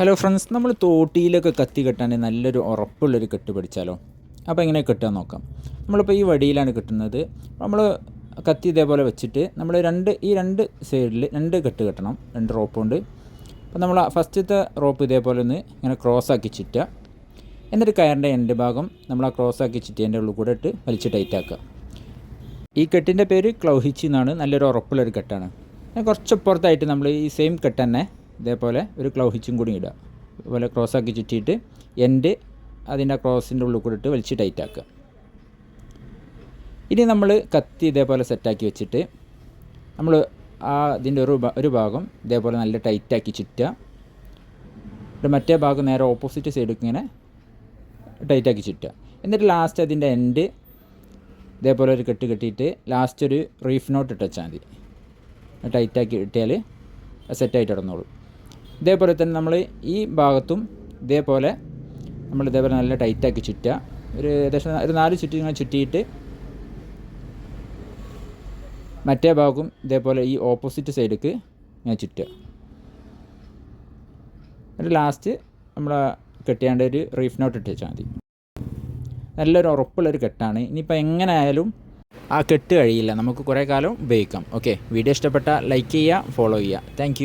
Hello friends നമ്മൾ തോട്ടിയിലൊക്കെ കത്തി കെട്ടാൻ നല്ലൊരു ഉറപ്പുള്ളൊരു കെട്ട് പഠിച്ചാലോ അപ്പോൾ എങ്ങനെ കെട്ടാൻ നോക്കാം? നമ്മളിപ്പോൾ ഈ വടിയിലാണ് കെട്ടുന്നത്. നമ്മൾ കത്തി ഇതേപോലെ വെച്ചിട്ട് നമ്മൾ രണ്ട് ഈ രണ്ട് സൈഡിൽ രണ്ട് കെട്ട് കെട്ടണം. രണ്ട് റോപ്പ് കൊണ്ട് അപ്പോൾ നമ്മൾ ഫസ്റ്റത്തെ റോപ്പ് ഇതേപോലെ ഒന്ന് ഇങ്ങനെ ക്രോസ് ആക്കി ചുറ്റുക. എന്നിട്ട് കയറിന്റെ എൻഡ് ഭാഗം നമ്മൾ ആ ക്രോസ് ആക്കി ചുറ്റിയതിന്റെ ഉള്ളിൽ കൂടെ ഇട്ട് വലിച്ച് ടൈറ്റ് ആക്കുക. ഈ കെട്ടിന്റെ പേര് ക്ലൗഹിച്ചി എന്നാണ്. നല്ലൊരു ഉറപ്പുള്ളൊരു കെട്ടാണ്. പിന്നെ കുറച്ച് പുറത്തായിട്ട് നമ്മൾ ഈ സെയിം കെട്ട് തന്നെ ഇതേപോലെ ഒരു ക്ലൗ ഹിച്ചും കൂടി ഇടുക. ഇതുപോലെ ക്രോസ് ആക്കി ചുറ്റിയിട്ട് എൻഡ് അതിന്റെ ക്രോസിന്റെ ഉള്ളിൽ കൂടി ഇട്ട് വലിച്ച് ടൈറ്റ് ആക്കുക. ഇനി നമ്മൾ കത്തി ഇതേപോലെ സെറ്റാക്കി വെച്ചിട്ട് നമ്മൾ ആ ഇതിന്റെ ഒരു ഒരു ഭാഗം ഇതേപോലെ നല്ല ടൈറ്റാക്കി ചുറ്റുക. എന്നിട്ട് മറ്റേ ഭാഗം നേരെ ഓപ്പോസിറ്റ് സൈഡിൽ ഇങ്ങനെ ടൈറ്റാക്കി ചുറ്റുക. എന്നിട്ട് ലാസ്റ്റ് അതിന്റെ എൻഡ് ഇതേപോലെ ഒരു കെട്ട് കെട്ടിയിട്ട് ലാസ്റ്റ് ഒരു റീഫ് നോട്ട് ഇട്ട് വെച്ചാൽ മതി ടൈറ്റാക്കി ഇട്ടാൽ സെറ്റായിട്ട് ഇടന്നോളൂ ഇതേപോലെ തന്നെ നമ്മൾ ഈ ഭാഗത്തും ഇതേപോലെ നമ്മൾ ഇതേപോലെ നല്ല ടൈറ്റാക്കി ചുറ്റുക. ഒരു ഏകദേശം ഒരു നാല് ചുറ്റി ഇങ്ങനെ ചുറ്റിയിട്ട് മറ്റേ ഭാഗവും ഇതേപോലെ ഈ ഓപ്പോസിറ്റ് സൈഡിലേക്ക് ഇങ്ങനെ ചുറ്റുക. എന്നിട്ട് ലാസ്റ്റ് നമ്മൾ കെട്ടിയാണ്ട് ഒരു റീഫ് നോട്ട് ഇട്ട് വെച്ചാൽ മതി. നല്ലൊരു ഉറപ്പുള്ളൊരു കെട്ടാണ്. ഇനിയിപ്പോൾ എങ്ങനെ ആയാലും ആ കെട്ട് കഴിയില്ല. നമുക്ക് കുറേ കാലം ഉപയോഗിക്കാം. ഓക്കെ വീഡിയോ ഇഷ്ടപ്പെട്ടാൽ ലൈക്ക് ചെയ്യുക ഫോളോ ചെയ്യുക. താങ്ക്